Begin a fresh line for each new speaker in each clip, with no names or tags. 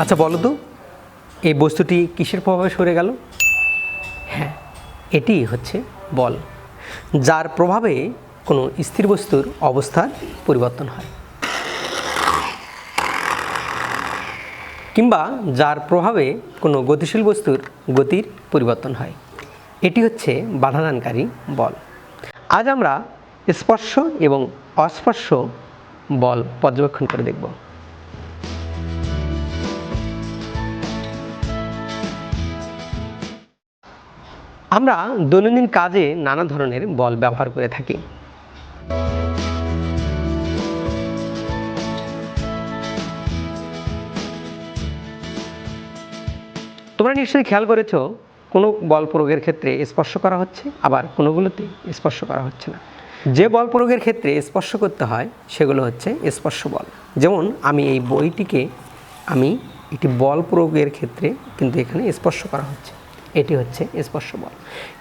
আচ্ছা বলো তো, এই বস্তুটি কিসের প্রভাবে সরে গেল? হ্যাঁ এটি হচ্ছে বল, যার প্রভাবে কোনো স্থির বস্তুর অবস্থার পরিবর্তন হয়। কিংবা যার প্রভাবে কোনো গতিশীল বস্তুর গতির পরিবর্তন হয়। এটি হচ্ছে বাধাদানকারী বল। আজ আমরা স্পর্শ এবং অস্পর্শ বল পর্যবেক্ষণ করে দেখব। আমরা দৈনন্দিন কাজে নানা ধরনের বল ব্যবহার করে থাকি। তোমরা নিশ্চয়ই খেয়াল করেছ, কোনো বল প্রয়োগের ক্ষেত্রে স্পর্শ করা হচ্ছে, আবার কোনোগুলোতে স্পর্শ করা হচ্ছে না। যে বল প্রয়োগের ক্ষেত্রে স্পর্শ করতে হয়, সেগুলো হচ্ছে স্পর্শ বল। যেমন আমি এই বইটিকে, আমি একটি বল প্রয়োগের ক্ষেত্রে কিন্তু এখানে স্পর্শ করা হচ্ছে। এটি হচ্ছে স্পর্শ বল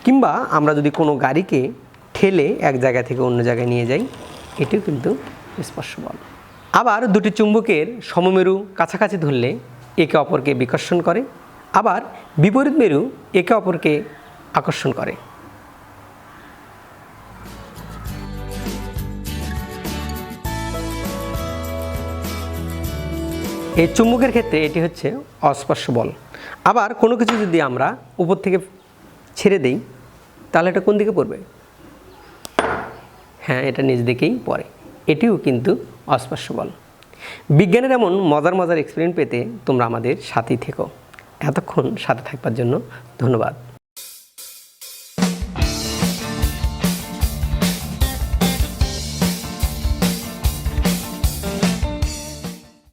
কিংবা আমরা যদি কোনো গাড়িকে ঠেলে এক জায়গা থেকে অন্য জায়গায় নিয়ে যাই, এটিও কিন্তু স্পর্শ বল আবার দুটি চুম্বকের সমমেরু কাছাকাছি ধরলে একে অপরকে বিকর্ষণ করে, আবার বিপরীত মেরু একে অপরকে আকর্ষণ করে। এই চুম্বকের ক্ষেত্রে এটি হচ্ছে অস্পর্শ বল। আবার কোনো কিছু যদি আমরা উপর থেকে ছেড়ে দিই, তাহলে এটা কোন দিকে পড়বে? হ্যাঁ এটা নিজ দিকেই পড়ে। এটিও কিন্তু অস্পর্শ বল। বিজ্ঞানের এমন মজার মজার এক্সপেরিমেন্ট পেতে তোমরা আমাদের সাথেই থেকো। এতক্ষণ সাথে থাকবার জন্য ধন্যবাদ।